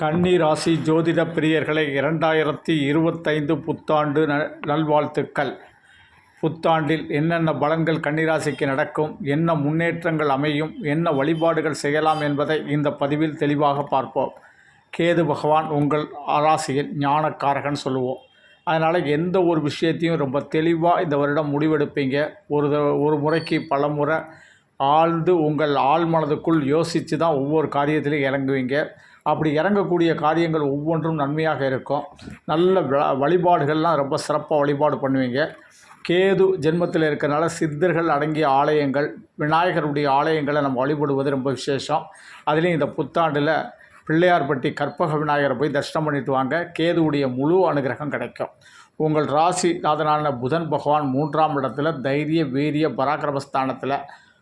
கன்னி ராசி ஜோதிட பிரியர்களை இரண்டாயிரத்தி இருபத்தைந்து புத்தாண்டு நல்வாழ்த்துக்கள். புத்தாண்டில் என்னென்ன பலன்கள் கன்னிராசிக்கு நடக்கும் என்ன முன்னேற்றங்கள் அமையும் என்ன வழிபாடுகள் செய்யலாம் என்பதை இந்த பதிவில் தெளிவாக பார்ப்போம். கேது பகவான் உங்கள் ராசியில் ஞானக்காரகன் சொல்லுவோம். அதனால் எந்த ஒரு விஷயத்தையும் ரொம்ப தெளிவாக இந்த வருடம் முடிவெடுப்பீங்க. ஒரு ஒரு முறைக்கு பல முறை ஆழ்ந்து உங்கள் ஆழ்மனதுக்குள் யோசித்து தான் ஒவ்வொரு காரியத்திலையும் இறங்குவீங்க. அப்படி இறங்கக்கூடிய காரியங்கள் ஒவ்வொன்றும் நன்மையாக இருக்கும். நல்ல வ- வழிபாடுகள்லாம் ரொம்ப சிறப்பாக வழிபாடு பண்ணுவீங்க. கேது ஜென்மத்தில் இருக்கிறனால சித்தர்கள் அடங்கிய ஆலயங்கள் விநாயகருடைய ஆலயங்களை நம்ம வழிபடுவது ரொம்ப விசேஷம். அதுலேயும் இந்த புத்தாண்டில் பிள்ளையார்பட்டி கற்பக விநாயகரை போய் தரிசனம் பண்ணிட்டு வாங்க. கேதுவுடைய முழு அனுகிரகம் கிடைக்கும். உங்கள் ராசி நாதனான புதன் பகவான் மூன்றாம் இடத்துல தைரிய வீரிய பராக்கிரமஸ்தானத்தில்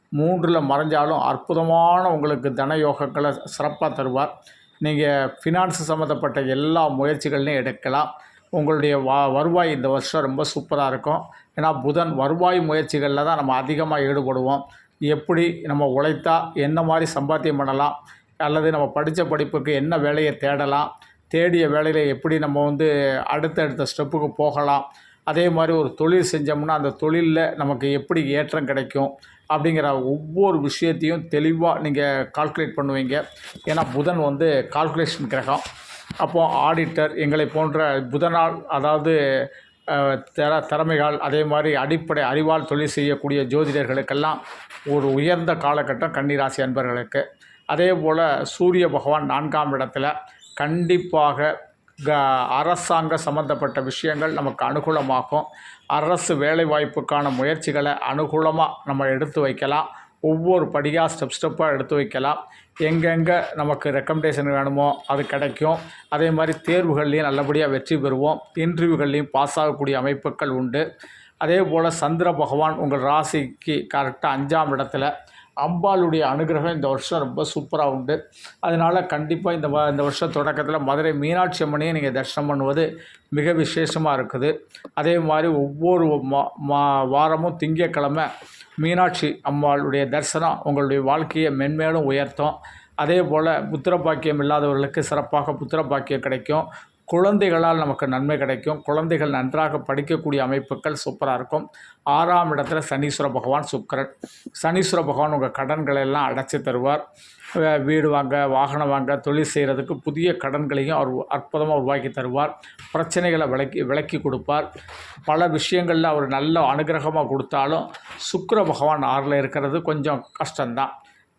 மூன்றில் மறைஞ்சாலும் அற்புதமான உங்களுக்கு தன யோகங்களை சிறப்பாக தருவார். நீங்கள் ஃபினான்ஸ் சம்மந்தப்பட்ட எல்லா முயற்சிகளையும் எடுக்கலாம். உங்களுடைய வா வருவாய் இந்த வருஷம் ரொம்ப சூப்பராக இருக்கும். ஏன்னா புதன் வருவாய் முயற்சிகளில் தான் நம்ம அதிகமாக ஈடுபடுவோம். எப்படி நம்ம உழைத்தா என்ன மாதிரி சம்பாத்தியம் பண்ணலாம் அல்லது நம்ம படித்த படிப்புக்கு என்ன வேலையை தேடலாம் தேடிய வேலையில் எப்படி நம்ம வந்து அடுத்தடுத்த ஸ்டெப்புக்கு போகலாம் அதே மாதிரி ஒரு தொழில் செஞ்சோம்னா அந்த தொழிலில் நமக்கு எப்படி ஏற்றம் கிடைக்கும் அப்படிங்கிற ஒவ்வொரு விஷயத்தையும் தெளிவாக நீங்கள் கால்குலேட் பண்ணுவீங்க. ஏன்னா புதன் வந்து கால்குலேஷன் கிரகம். அப்போது ஆடிட்டர் எங்களை போன்ற புதனால் அதாவது திற திறமைகள் அதே மாதிரி அடிப்படை அறிவால் தொழில் செய்யக்கூடிய ஜோதிடர்களுக்கெல்லாம் ஒரு உயர்ந்த காலகட்டம் கன்னிராசி அன்பர்களுக்கு. அதே போல் சூரிய பகவான் நான்காம் இடத்துல கண்டிப்பாக க அரசாங்க சம்பந்தப்பட்ட விஷயங்கள் நமக்கு அனுகூலமாகும். அரசு வேலைவாய்ப்புக்கான முயற்சிகளை அனுகூலமாக நம்ம எடுத்து வைக்கலாம். ஒவ்வொரு படியாக ஸ்டெப் ஸ்டெப்பாக எடுத்து வைக்கலாம். எங்கெங்கே நமக்கு ரெக்கமெண்டேஷன் வேணுமோ அது கிடைக்கும். அதே மாதிரி தேர்வுகள்லேயும் நல்லபடியாக வெற்றி பெறுவோம். இன்டர்வியூகள்லேயும் பாஸ் ஆகக்கூடிய அமைப்புகள் உண்டு. அதே போல் சந்திர பகவான் உங்கள் ராசிக்கு கரெக்டாக அஞ்சாம் இடத்துல அம்பாளுடைய அனுகிரகம் இந்த வருஷம் ரொம்ப சூப்பராக உண்டு. அதனால் கண்டிப்பாக இந்த வ- இந்த வருஷம் தொடக்கத்தில் மதுரை மீனாட்சி அம்மனையும் நீங்கள் தரிசனம் பண்ணுவது மிக விசேஷமாக இருக்குது. அதே மாதிரி ஒவ்வொரு மா- மா- வாரமும் திங்கக்கிழமை மீனாட்சி அம்பாளுடைய தரிசனம் உங்களுடைய வாழ்க்கையை மென்மேலும் உயர்த்தும். அதே போல் புத்திர பாக்கியம் இல்லாதவர்களுக்கு சிறப்பாக புத்திர பாக்கியம் கிடைக்கும். குழந்தைகளால் நமக்கு நன்மை கிடைக்கும். குழந்தைகள் நன்றாக படிக்கக்கூடிய அமைப்புகள் சூப்பராக இருக்கும். ஆறாம் இடத்துல சனீஸ்வர பகவான் சுக்கரன். சனீஸ்வர பகவான் உங்கள் கடன்களை எல்லாம் அடைச்சி தருவார். வீடு வாங்க வாகனம் வாங்க தொழில் செய்கிறதுக்கு புதிய கடன்களையும் அவர் அற்புதமாக உருவாக்கி தருவார். பிரச்சனைகளை விளக்கி விளக்கி கொடுப்பார். பல விஷயங்களில் அவர் நல்ல அனுகிரகமாக கொடுத்தாலும் சுக்கர பகவான் ஆறில் இருக்கிறது கொஞ்சம் கஷ்டம்தான்.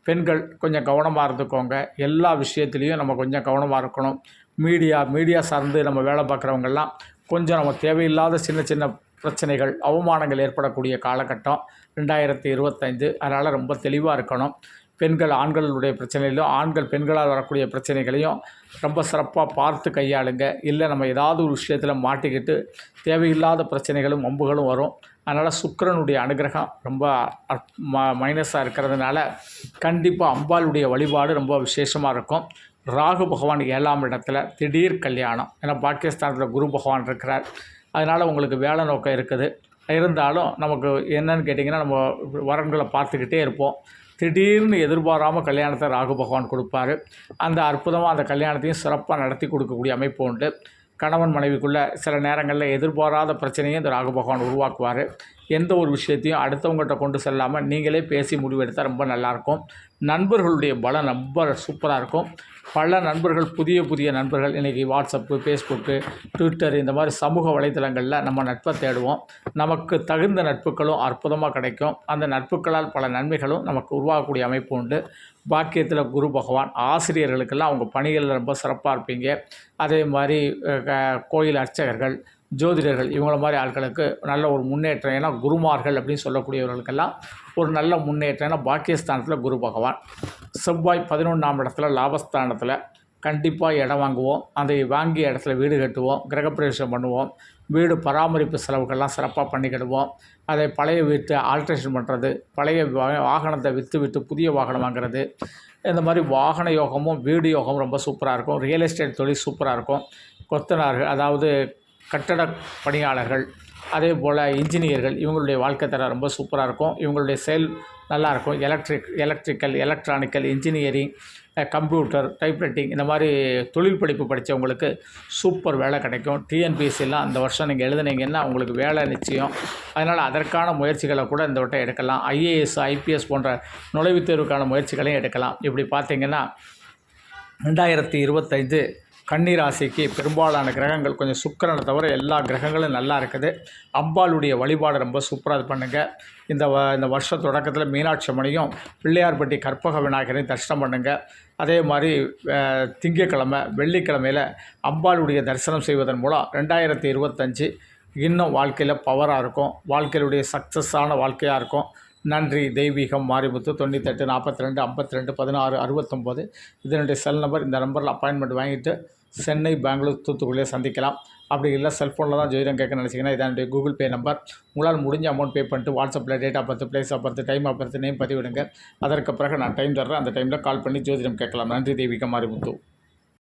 பெண்கள் கொஞ்சம் கவனமாக இருந்துக்கோங்க. எல்லா விஷயத்துலேயும் நம்ம கொஞ்சம் கவனமாக இருக்கணும். மீடியா மீடியா சார்ந்து நம்ம வேலை பார்க்குறவங்கெல்லாம் கொஞ்சம் நம்ம தேவையில்லாத சின்ன சின்ன பிரச்சனைகள் அவமானங்கள் ஏற்படக்கூடிய காலகட்டம் ரெண்டாயிரத்தி இருபத்தைந்து. அதனால் ரொம்ப தெளிவாக இருக்கணும். பெண்கள் ஆண்களுடைய பிரச்சனையிலும் ஆண்கள் பெண்களால் வரக்கூடிய பிரச்சனைகளையும் ரொம்ப சிறப்பாக பார்த்து கையாளுங்க. இல்லை நம்ம ஏதாவது ஒரு விஷயத்தில் மாட்டிக்கிட்டு தேவையில்லாத பிரச்சனைகளும் வம்புகளும் வரும். அதனால் சுக்கிரனுடைய அனுகிரகம் ரொம்ப ம மைனஸாக இருக்கிறதுனால கண்டிப்பாக அம்பாளுடைய வழிபாடு ரொம்ப விசேஷமாக இருக்கும். ராகு பகவான் ஏழாம் இடத்துல திடீர் கல்யாணம். ஏன்னா பாகிஸ்தானத்தில் குரு பகவான் இருக்கிறார். அதனால் உங்களுக்கு வேலை நோக்கம் இருக்குது. இருந்தாலும் நமக்கு என்னன்னு கேட்டிங்கன்னா நம்ம வரன்களை பார்த்துக்கிட்டே இருப்போம். திடீர்னு எதிர்பாராமல் கல்யாணத்தை ராகு பகவான் கொடுப்பாரு. அந்த அற்புதமாக அந்த கல்யாணத்தையும் சிறப்பாக நடத்தி கொடுக்கக்கூடிய அமைப்பு உண்டு. கணவன் மனைவிக்குள்ளே சில நேரங்களில் எதிர்பாராத பிரச்சனையும் இந்த ராகு பகவான் உருவாக்குவார். எந்த ஒரு விஷயத்தையும் அடுத்தவங்ககிட்ட கொண்டு செல்லாமல் நீங்களே பேசி முடிவெடுத்தால் ரொம்ப நல்லாயிருக்கும். நண்பர்களுடைய பலம் ரொம்ப சூப்பராக இருக்கும். பல நண்பர்கள் புதிய புதிய நண்பர்கள் இன்றைக்கி வாட்ஸ்அப்பு ஃபேஸ்புக்கு ட்விட்டர் இந்த மாதிரி சமூக வலைத்தளங்களில் நம்ம நட்பை தேடுவோம். நமக்கு தகுந்த நட்புகளும் அற்புதமாக கிடைக்கும். அந்த நட்புகளால் பல நன்மைகளும் நமக்கு உருவாகக்கூடிய அமைப்பு உண்டு. பாக்கியத்தில் குரு பகவான் ஆசிரியர்களுக்கெல்லாம் அவங்க பணிகளில் ரொம்ப சிறப்பாக இருப்பீங்க. அதே மாதிரி க- கோயில் அர்ச்சகர்கள் ஜோதிடர்கள் இவங்கள மாதிரி ஆட்களுக்கு நல்ல ஒரு முன்னேற்றம் ஏன்னா குருமார்கள் அப்படின்னு சொல்லக்கூடியவர்களுக்கெல்லாம் ஒரு நல்ல முன்னேற்றம் ஏன்னா பாக்கியஸ்தானத்தில் குரு பகவான். செவ்வாய் பதினொன்றாம் இடத்துல லாபஸ்தானத்தில் கண்டிப்பாக இடம் வாங்குவோம். அதை வாங்கிய இடத்துல வீடு கட்டுவோம் கிரகப்பிரவேசம் பண்ணுவோம். வீடு பராமரிப்பு செலவுகள்லாம் சிறப்பாக பண்ணிக்கிடுவோம் அதை பழைய வீட்டை ஆல்ட்ரேஷன் பண்ணுறது பழைய வாகனத்தை விற்று விட்டு புதிய வாகனம் வாங்குறது. இந்த மாதிரி வாகன யோகமும் வீடு யோகமும் ரொம்ப சூப்பராக இருக்கும். ரியல் எஸ்டேட் தொழில் சூப்பராக இருக்கும். கொத்தனார்கள் அதாவது கட்டட பணியாளர்கள் அதே போல் இன்ஜினியர்கள் இவங்களுடைய வாழ்க்கை தரம் ரொம்ப சூப்பராக இருக்கும். இவங்களுடைய செயல் நல்லாயிருக்கும் electric electrical electronical engineering computer typewriting இந்த மாதிரி தொழில் படிப்பு படித்தவங்களுக்கு சூப்பர் வேலை கிடைக்கும். டிஎன்பிஎஸ்சிலாம் அந்த வருஷம் நீங்கள் எழுதுனீங்கன்னா உங்களுக்கு வேலை நிச்சயம். அதனால் அதற்கான முயற்சிகளை கூட இந்த வட்டம் எடுக்கலாம். ஐஏஎஸ் ஐபிஎஸ் போன்ற நுழைவுத் தேர்வுக்கான முயற்சிகளையும் எடுக்கலாம். இப்படி பார்த்தீங்கன்னா ரெண்டாயிரத்தி இருபத்தைந்து கன்னிராசிக்கு பெரும்பாலான கிரகங்கள் கொஞ்சம் சுக்கிரனை தவிர எல்லா கிரகங்களும் நல்லா இருக்குது. அம்பாளுடைய வழிபாடு ரொம்ப சூப்பராக இது பண்ணுங்கள் இந்த வ இந்த வருஷ தொடக்கத்தில் மீனாட்சி அம்மனையும் பிள்ளையார்பட்டி கற்பக விநாயகரையும் தரிசனம் பண்ணுங்கள் அதே மாதிரி திங்கக்கிழமை வெள்ளிக்கிழமையில் அம்பாளுடைய தரிசனம் செய்வதன் மூலம் ரெண்டாயிரத்தி இருபத்தஞ்சி இன்னும் வாழ்க்கையில் பவராக இருக்கும். வாழ்க்கையிலுடைய சக்ஸஸான வாழ்க்கையாக இருக்கும். நன்றி. தெய்வீகம் மாரிமுத்து தொண்ணூத்தெட்டு நாற்பத்தி ரெண்டு ஐம்பத்தி ரெண்டு பதினாறு அறுபத்தொம்போது. இதனுடைய செல் நம்பர் இந்த நம்பரில் அப்பாயின்மெண்ட் வாங்கிட்டு சென்னை பெங்களூர் தூத்துக்குடியே சந்திக்கலாம். அப்படி இல்லை செல்ஃபோனில் தான் ஜோதிடம் கேட்க நினச்சிங்கன்னா இதனுடைய கூகுள் பே நம்பர் உங்களால் முடிஞ்ச அமௌண்ட் பே பண்ணிட்டு வாட்ஸ்அப்பில் date of birth place of birth time of birth name பதிவிடுங்க. அதற்கு பிறகு நான் டைம் தர்றேன். அந்த டைமில் கால் பண்ணி ஜோதிடம் கேட்கலாம். நன்றி தெய்வீகம் மாரிமுத்து.